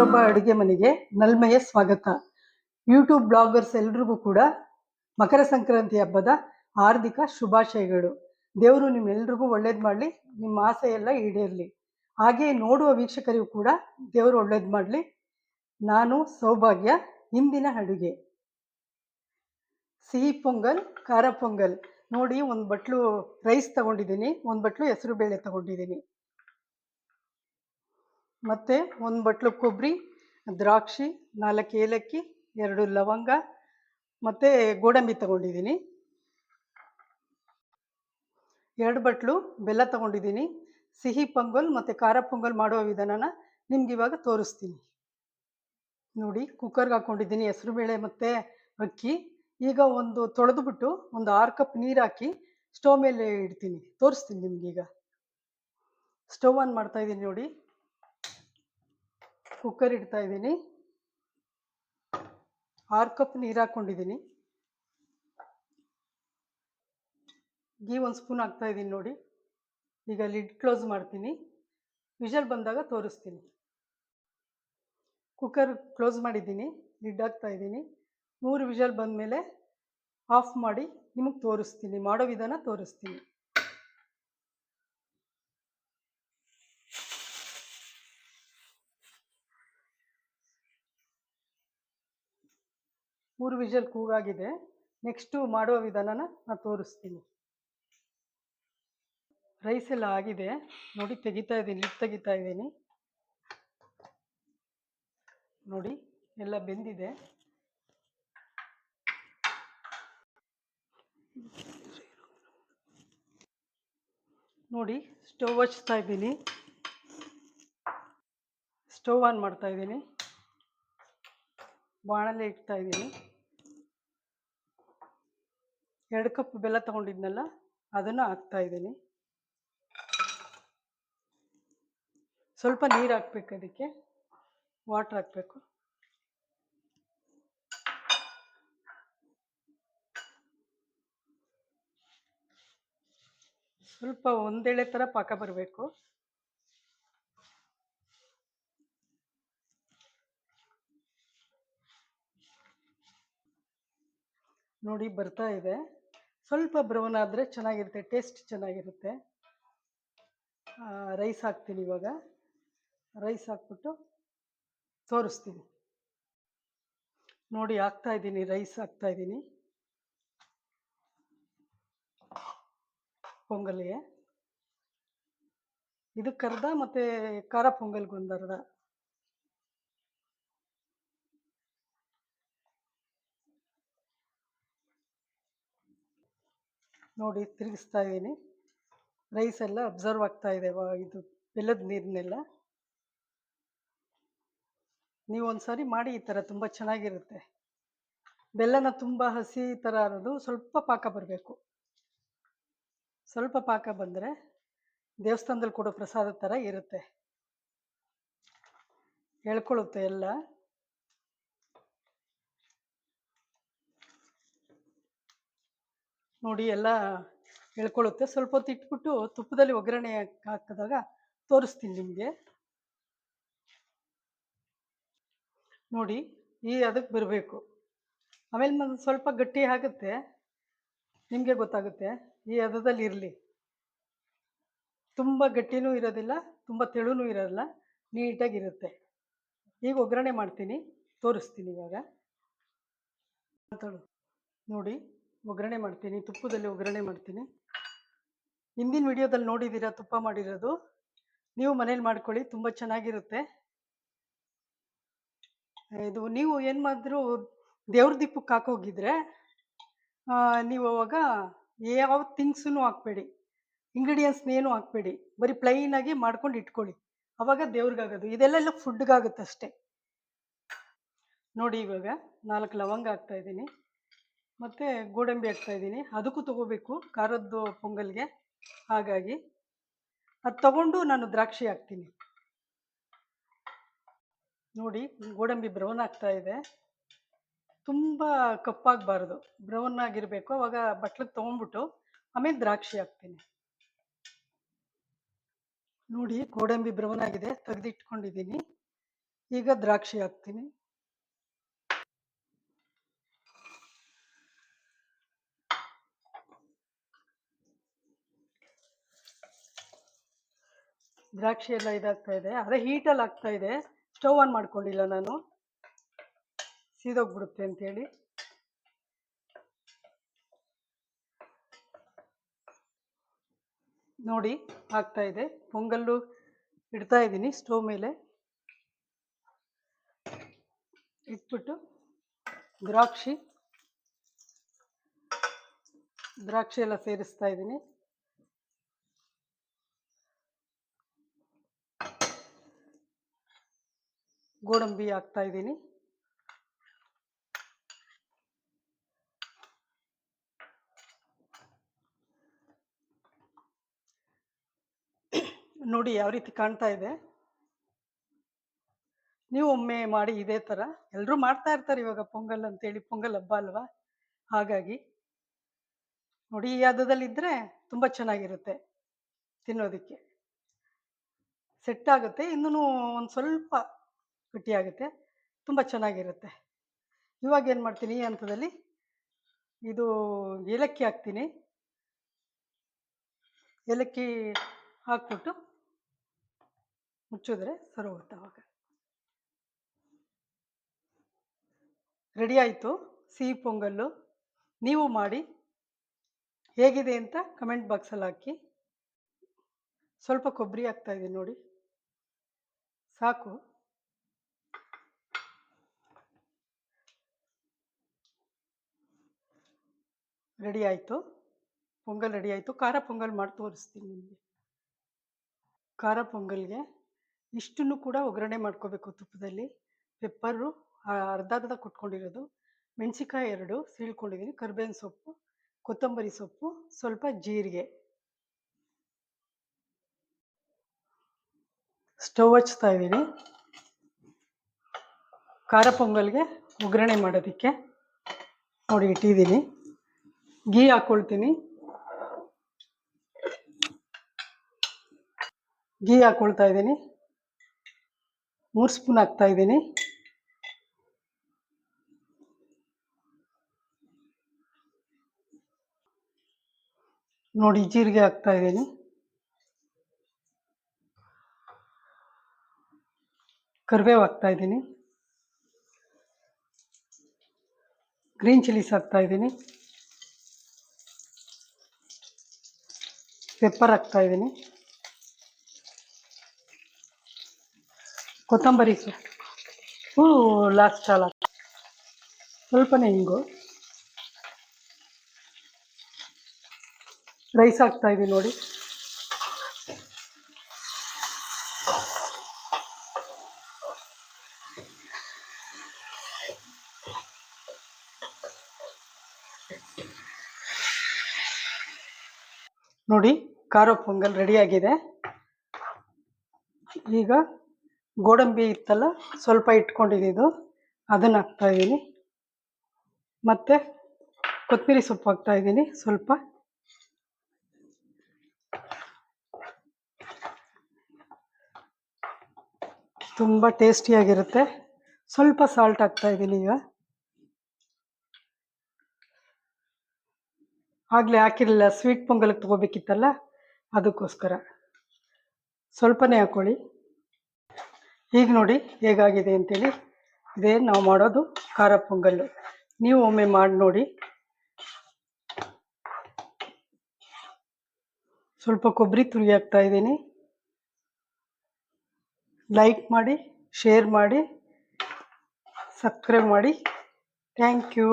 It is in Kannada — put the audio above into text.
ಶೋಭಾ ಅಡುಗೆ ಮನೆಗೆ ನಲ್ಮೆಯ ಸ್ವಾಗತ. ಯೂಟ್ಯೂಬ್ ಬ್ಲಾಗರ್ಸ್ ಎಲ್ರಿಗೂ ಕೂಡ ಮಕರ ಸಂಕ್ರಾಂತಿ ಹಬ್ಬದ ಹಾರ್ದಿಕ ಶುಭಾಶಯಗಳು. ದೇವರು ನಿಮ್ಮೆಲ್ರಿಗೂ ಒಳ್ಳೇದು ಮಾಡಲಿ, ನಿಮ್ಮ ಆಸೆ ಎಲ್ಲ ಈಡೇರಲಿ. ಹಾಗೆ ನೋಡುವ ವೀಕ್ಷಕರಿಗೂ ಕೂಡ ದೇವರು ಒಳ್ಳೇದು ಮಾಡಲಿ. ನಾನು ಸೌಭಾಗ್ಯ, ಇಂದಿನ ಅಡುಗೆ. ಸಿಹಿ ಪೊಂಗಲ್, ಖಾರ ಪೊಂಗಲ್. ನೋಡಿ, ಒಂದು ಬಟ್ಲು ರೈಸ್ ತಗೊಂಡಿದ್ದೀನಿ, ಒಂದು ಬಟ್ಲು ಹೆಸರು ಬೇಳೆ ತಗೊಂಡಿದ್ದೀನಿ. ಮತ್ತು ಒಂದು ಬಟ್ಲು ಕೊಬ್ಬರಿ ದ್ರಾಕ್ಷಿ, ನಾಲ್ಕು ಏಲಕ್ಕಿ, ಎರಡು ಲವಂಗ, ಮತ್ತು ಗೋಡಂಬಿ ತಗೊಂಡಿದ್ದೀನಿ. ಎರಡು ಬಟ್ಲು ಬೆಲ್ಲ ತಗೊಂಡಿದ್ದೀನಿ. ಸಿಹಿ ಪೊಂಗಲ್ ಮತ್ತು ಖಾರ ಪೊಂಗಲ್ ಮಾಡುವ ವಿಧಾನನ ನಿಮ್ಗೆ ಇವಾಗ ತೋರಿಸ್ತೀನಿ. ನೋಡಿ, ಕುಕ್ಕರ್ಗೆ ಹಾಕ್ಕೊಂಡಿದ್ದೀನಿ ಹೆಸರುಬೇಳೆ ಮತ್ತು ಅಕ್ಕಿ. ಈಗ ಒಂದು ತೊಳೆದುಬಿಟ್ಟು ಒಂದು ಆರು ಕಪ್ ನೀರು ಹಾಕಿ ಸ್ಟವ್ ಮೇಲೆ ಇಡ್ತೀನಿ. ತೋರಿಸ್ತೀನಿ ನಿಮ್ಗೀಗ ಸ್ಟವ್ ಆನ್ ಮಾಡ್ತಾ ಇದ್ದೀನಿ ನೋಡಿ. ಕುಕ್ಕರ್ ಇಡ್ತಾ ಇದ್ದೀನಿ. ಆರು ಕಪ್ ನೀರು ಹಾಕ್ಕೊಂಡಿದ್ದೀನಿ ಗೀ ಒಂದು ಸ್ಪೂನ್ ಹಾಕ್ತಾ ಇದ್ದೀನಿ ನೋಡಿ. ಈಗ ಲಿಡ್ ಕ್ಲೋಸ್ ಮಾಡ್ತೀನಿ. ವಿಷಲ್ ಬಂದಾಗ ತೋರಿಸ್ತೀನಿ. ಕುಕ್ಕರ್ ಕ್ಲೋಸ್ ಮಾಡಿದ್ದೀನಿ. ಲಿಡ್ ಹಾಕ್ತಾ ಇದ್ದೀನಿ. ಮೂರು ವಿಷಲ್ ಬಂದಮೇಲೆ ಆಫ್ ಮಾಡಿ ನಿಮಗೆ ತೋರಿಸ್ತೀನಿ. ಮಾಡೋ ವಿಧಾನ ತೋರಿಸ್ತೀನಿ. ಮೂರು ವಿಷಲ್ ಕೂಗಾಗಿದೆ ನೆಕ್ಸ್ಟು ಮಾಡುವ ವಿಧಾನನ ನಾನು ತೋರಿಸ್ತೀನಿ. ರೈಸ್ ಎಲ್ಲ ಆಗಿದೆ. ನೋಡಿ, ತೆಗಿತಾ ಇದ್ದೀನಿ ಲಿಪ್ ತೆಗಿತಾ ಇದ್ದೀನಿ. ನೋಡಿ, ಎಲ್ಲ ಬೆಂದಿದೆ. ನೋಡಿ ಸ್ಟವ್ ಹಚ್ತಾ ಇದ್ದೀನಿ. ಸ್ಟವ್ ಆನ್ ಮಾಡ್ತಾ ಇದ್ದೀನಿ. ಬಾಣಲೆ ಇಡ್ತಾ ಇದ್ದೀನಿ. ಎರಡು ಕಪ್ ಬೆಲ್ಲ ತಗೊಂಡಿದ್ನಲ್ಲ, ಅದನ್ನು ಹಾಕ್ತಾ ಇದ್ದೀನಿ. ಸ್ವಲ್ಪ ನೀರು ಹಾಕ್ಬೇಕು ಅದಕ್ಕೆ. ವಾಟ್ರ್ ಹಾಕ್ಬೇಕು. ಸ್ವಲ್ಪ ಒಂದೆಳೆ ಥರ ಪಾಕ ಬರಬೇಕು. ನೋಡಿ ಬರ್ತಾ ಇದೆ. ಸ್ವಲ್ಪ ಬ್ರೌನ್ ಆದರೆ ಚೆನ್ನಾಗಿರುತ್ತೆ, ಟೇಸ್ಟ್ ಚೆನ್ನಾಗಿರುತ್ತೆ. ರೈಸ್ ಹಾಕ್ತೀನಿ ಇವಾಗ. ರೈಸ್ ಹಾಕ್ಬಿಟ್ಟು ತೋರಿಸ್ತೀನಿ. ನೋಡಿ, ಹಾಕ್ತಾ ಇದ್ದೀನಿ, ರೈಸ್ ಹಾಕ್ತಾ ಇದ್ದೀನಿ. ಪೊಂಗಲ್ಗೆ. ಇದಕ್ಕೆ ಅರ್ಧ ಮತ್ತು ಖಾರ ಪೊಂಗಲ್ಗೊಂದು ಅರ್ಧ ನೋಡಿ ತಿರುಗಿಸ್ತಾ ಇದ್ದೀನಿ. ರೈಸ್ ಎಲ್ಲ ಅಬ್ಸರ್ವ್ ಆಗ್ತಾ ಇದೆ ಇದು ಬೆಲ್ಲದ ನೀರನ್ನೆಲ್ಲ. ನೀವು ಒಂದ್ಸಾರಿ ಮಾಡಿ ಈ ಥರ ತುಂಬ ಚೆನ್ನಾಗಿರುತ್ತೆ. ಬೆಲ್ಲನ ತುಂಬ ಹಸಿ ಥರ ಅನ್ನೋದು ಸ್ವಲ್ಪ ಪಾಕ ಬರಬೇಕು. ಸ್ವಲ್ಪ ಪಾಕ ಬಂದರೆ ದೇವಸ್ಥಾನದಲ್ಲಿ ಕೊಡೋ ಪ್ರಸಾದ ಥರ ಇರುತ್ತೆ. ಎಳ್ಕೊಳ್ಳುತ್ತೆ ಎಲ್ಲ. ನೋಡಿ ಎಲ್ಲ ಎಳ್ಕೊಳ್ಳುತ್ತೆ ಸ್ವಲ್ಪ ಹೊತ್ತು ಇಟ್ಬಿಟ್ಟು ತುಪ್ಪದಲ್ಲಿ ಒಗ್ಗರಣೆ ಹಾಕ್- ಹಾಕಿದಾಗ ತೋರಿಸ್ತೀನಿ ನಿಮಗೆ. ನೋಡಿ ಈ ಅದಕ್ಕೆ ಬರಬೇಕು. ಆಮೇಲೆ ಸ್ವಲ್ಪ ಗಟ್ಟಿ ಆಗುತ್ತೆ. ನಿಮಗೆ ಗೊತ್ತಾಗುತ್ತೆ. ಈ ಹದದಲ್ಲಿ ಇರಲಿ. ತುಂಬ ಗಟ್ಟಿನೂ ಇರೋದಿಲ್ಲ, ತುಂಬ ತೆಳುನೂ ಇರೋದಿಲ್ಲ ನೀಟಾಗಿರುತ್ತೆ ಈಗ ಒಗ್ಗರಣೆ ಮಾಡ್ತೀನಿ, ತೋರಿಸ್ತೀನಿ ಇವಾಗ. ನೋಡಿ. ಒಗ್ಗರಣೆ ಮಾಡ್ತೀನಿ, ತುಪ್ಪದಲ್ಲಿ ಒಗ್ಗರಣೆ ಮಾಡ್ತೀನಿ. ಹಿಂದಿನ ವಿಡಿಯೋದಲ್ಲಿ ನೋಡಿದ್ದೀರಾ, ತುಪ್ಪ ಮಾಡಿರೋದು? ನೀವು ಮನೇಲಿ ಮಾಡ್ಕೊಳ್ಳಿ, ತುಂಬ ಚೆನ್ನಾಗಿರುತ್ತೆ. ಇದು ನೀವು ಏನು ಮಾಡಿದ್ರು ದೇವ್ರ ದೀಪಕ್ಕೆ ಹಾಕೋಗಿದ್ರೆ ನೀವು ಅವಾಗ ಯಾವ ಥಿಂಗ್ಸೂ ಹಾಕ್ಬೇಡಿ. ಇಂಗ್ರೀಡಿಯೆಂಟ್ಸ್ನ ಏನು ಹಾಕ್ಬೇಡಿ. ಬರೀ ಪ್ಲೈನಾಗಿ ಮಾಡ್ಕೊಂಡು ಇಟ್ಕೊಳ್ಳಿ. ಅವಾಗ ದೇವ್ರಿಗಾಗೋದು. ಇದೆಲ್ಲ ಫುಡ್ಗಾಗುತ್ತೆ ಅಷ್ಟೇ. ನೋಡಿ ಇವಾಗ ನಾಲ್ಕು ಲವಂಗ ಹಾಕ್ತಾ ಇದ್ದೀನಿ. ಮತ್ತು ಗೋಡಂಬಿ ಹಾಕ್ತಾ ಇದ್ದೀನಿ. ಅದಕ್ಕೂ ತಗೋಬೇಕು ಖಾರದ್ದು ಪೊಂಗಲ್ಗೆ. ಹಾಗಾಗಿ ಅದು ತಗೊಂಡು ನಾನು ದ್ರಾಕ್ಷಿ ಹಾಕ್ತೀನಿ. ನೋಡಿ, ಗೋಡಂಬಿ ಬ್ರೌನ್ ಆಗ್ತಾ ಇದೆ. ತುಂಬ ಕಪ್ಪಾಗಬಾರ್ದು. ಬ್ರೌನ್ ಆಗಿರಬೇಕು, ಅವಾಗ ಬಟ್ಲಿಗೆ ತೊಗೊಂಡ್ಬಿಟ್ಟು ಆಮೇಲೆ ದ್ರಾಕ್ಷಿ ಹಾಕ್ತೀನಿ. ನೋಡಿ, ಗೋಡಂಬಿ ಬ್ರೌನ್ ಆಗಿದೆ, ತೆಗೆದಿಟ್ಕೊಂಡಿದ್ದೀನಿ. ಈಗ ದ್ರಾಕ್ಷಿ ಹಾಕ್ತೀನಿ. ದ್ರಾಕ್ಷಿ ಎಲ್ಲ ಇದಾಗ್ತಾ ಇದೆ. ಅದೇ ಹೀಟಲ್ಲಿ ಆಗ್ತಾ ಇದೆ. ಸ್ಟವ್ ಆನ್ ಮಾಡ್ಕೊಂಡಿಲ್ಲ ನಾನು. ಸೀದೋಗ್ಬಿಡುತ್ತೆ ಅಂತೇಳಿ. ನೋಡಿ, ಆಗ್ತಾ ಇದೆ. ಪೊಂಗಲ್ಲು ಇಡ್ತಾ ಇದ್ದೀನಿ ಸ್ಟವ್ ಮೇಲೆ. ಇಟ್ಬಿಟ್ಟು ದ್ರಾಕ್ಷಿ. ದ್ರಾಕ್ಷಿ ಎಲ್ಲ ಸೇರಿಸ್ತಾ ಇದ್ದೀನಿ. ಗೋಡಂಬಿ ಹಾಕ್ತಾ ಇದ್ದೀನಿ. ನೋಡಿ ಯಾವ ರೀತಿ ಕಾಣ್ತಾ ಇದೆ. ನೀವು ಒಮ್ಮೆ ಮಾಡಿ ಇದೇ ಥರ ಎಲ್ಲರೂ ಮಾಡ್ತಾ ಇರ್ತಾರೆ ಇವಾಗ ಪೊಂಗಲ್ ಅಂತೇಳಿ, ಪೊಂಗಲ್ ಹಬ್ಬ ಅಲ್ವಾ? ಹಾಗಾಗಿ ನೋಡಿ ಈ ಹದದಲ್ಲಿ ಇದ್ರೆ ತುಂಬ ಚೆನ್ನಾಗಿರುತ್ತೆ ತಿನ್ನೋದಕ್ಕೆ. ಸೆಟ್ ಆಗುತ್ತೆ. ಇನ್ನೂ ಒಂದು ಸ್ವಲ್ಪ ಗಟ್ಟಿಯಾಗುತ್ತೆ. ತುಂಬ ಚೆನ್ನಾಗಿರುತ್ತೆ. ಇವಾಗ ಏನು ಮಾಡ್ತೀನಿ ಈ ಹಂತದಲ್ಲಿ? ಇದು ಏಲಕ್ಕಿ ಹಾಕ್ತೀನಿ. ಏಲಕ್ಕಿ ಹಾಕ್ಬಿಟ್ಟು ಮುಚ್ಚಿದ್ರೆ ಸರೋಗುತ್ತೆ ಅವಾಗ. ರೆಡಿ ಆಯಿತು. ಸಿಹಿ ಪೊಂಗಲ್ಲು. ನೀವು ಮಾಡಿ. ಹೇಗಿದೆ ಅಂತ ಕಮೆಂಟ್ ಬಾಕ್ಸಲ್ಲಿ ಹಾಕಿ. ಸ್ವಲ್ಪ ಕೊಬ್ಬರಿ ಹಾಕ್ತಾ ಇದ್ದೀನಿ ನೋಡಿ. ಸಾಕು. ರೆಡಿ ಆಯಿತು. ಪೊಂಗಲ್ ರೆಡಿ ಆಯಿತು. ಖಾರ ಪೊಂಗಲ್ ಮಾಡಿ ತೋರಿಸ್ತೀನಿ ನಿಮಗೆ. ಖಾರ ಪೊಂಗಲ್ಗೆ ಇಷ್ಟನ್ನು ಕೂಡ ಒಗ್ಗರಣೆ ಮಾಡ್ಕೋಬೇಕು ತುಪ್ಪದಲ್ಲಿ. ಪೆಪ್ಪರು ಅರ್ಧ ಅರ್ಧ ಕೊಟ್ಕೊಂಡಿರೋದು. ಮೆಣಸಿಕಾಯಿ ಎರಡು ಸೀಳ್ಕೊಂಡಿದ್ದೀನಿ ಕರ್ಬೇವಿನ ಸೊಪ್ಪು, ಕೊತ್ತಂಬರಿ ಸೊಪ್ಪು, ಸ್ವಲ್ಪ ಜೀರಿಗೆ. ಸ್ಟವ್ ಹಚ್ತಾ ಇದ್ದೀನಿ. ಖಾರ ಪೊಂಗಲ್ಗೆ ಒಗ್ಗರಣೆ ಮಾಡೋದಕ್ಕೆ. ನೋಡಿ ಇಟ್ಟಿದ್ದೀನಿ. ಗೀ ಹಾಕೊಳ್ತೀನಿ. ಗೀ ಹಾಕೊಳ್ತಾ ಇದ್ದೀನಿ. ಮೂರು ಸ್ಪೂನ್ ಹಾಕ್ತಾ ಇದ್ದೀನಿ. ನೋಡಿ, ಜೀರಿಗೆ ಹಾಕ್ತಾ ಇದ್ದೀನಿ. ಕರಿಬೇವು ಹಾಕ್ತಾ ಇದ್ದೀನಿ. ಗ್ರೀನ್ ಚಿಲ್ಲೀಸ್ ಹಾಕ್ತಾ ಇದ್ದೀನಿ. ಪೆಪ್ಪರ್ ಹಾಕ್ತಾ ಇದ್ದೀನಿ. ಕೊತ್ತಂಬರಿ ಸೊಪ್ಪು. ಲಾಸ್ಟ್ ಚಾಲ ಸ್ವಲ್ಪನೇ ಹಿಂಗು ರೈಸ್ ಹಾಕ್ತಾ ಇದ್ದೀನಿ ನೋಡಿ. ನೋಡಿ. ಖಾರ ಪೊಂಗಲ್ ರೆಡಿಯಾಗಿದೆ ಈಗ ಗೋಡಂಬಿ ಇತ್ತಲ್ಲ ಸ್ವಲ್ಪ ಇಟ್ಕೊಂಡಿದ್ದು ಅದನ್ನು ಹಾಕ್ತಾ ಇದ್ದೀನಿ. ಮತ್ತು ಕೊತ್ತಂಬರಿ ಸೊಪ್ಪು ಹಾಕ್ತಾ ಇದ್ದೀನಿ ಸ್ವಲ್ಪ. ತುಂಬ ಟೇಸ್ಟಿಯಾಗಿರುತ್ತೆ ಸ್ವಲ್ಪ ಸಾಲ್ಟ್ ಹಾಕ್ತಾ ಇದ್ದೀನಿ ಈಗ. ಆಗಲೇ ಹಾಕಿರಲಿಲ್ಲ ಸ್ವೀಟ್ ಪೊಂಗಲ್ಗೆ ತೊಗೋಬೇಕಿತ್ತಲ್ಲ? ಅದಕ್ಕೋಸ್ಕರ. ಸ್ವಲ್ಪನೇ ಹಾಕ್ಕೊಳ್ಳಿ ಈಗ ನೋಡಿ ಹೇಗಾಗಿದೆ ಅಂತೇಳಿ. ಇದೇ ನಾವು ಮಾಡೋದು ಖಾರ ಪೊಂಗಲ್ಲು. ನೀವು ಒಮ್ಮೆ ಮಾಡಿ ನೋಡಿ. ಸ್ವಲ್ಪ ಕೊಬ್ಬರಿ ತುರಿ ಹಾಕ್ತಾ ಇದ್ದೀನಿ. ಲೈಕ್ ಮಾಡಿ, ಶೇರ್ ಮಾಡಿ, ಸಬ್ಸ್ಕ್ರೈಬ್ ಮಾಡಿ. Thank you.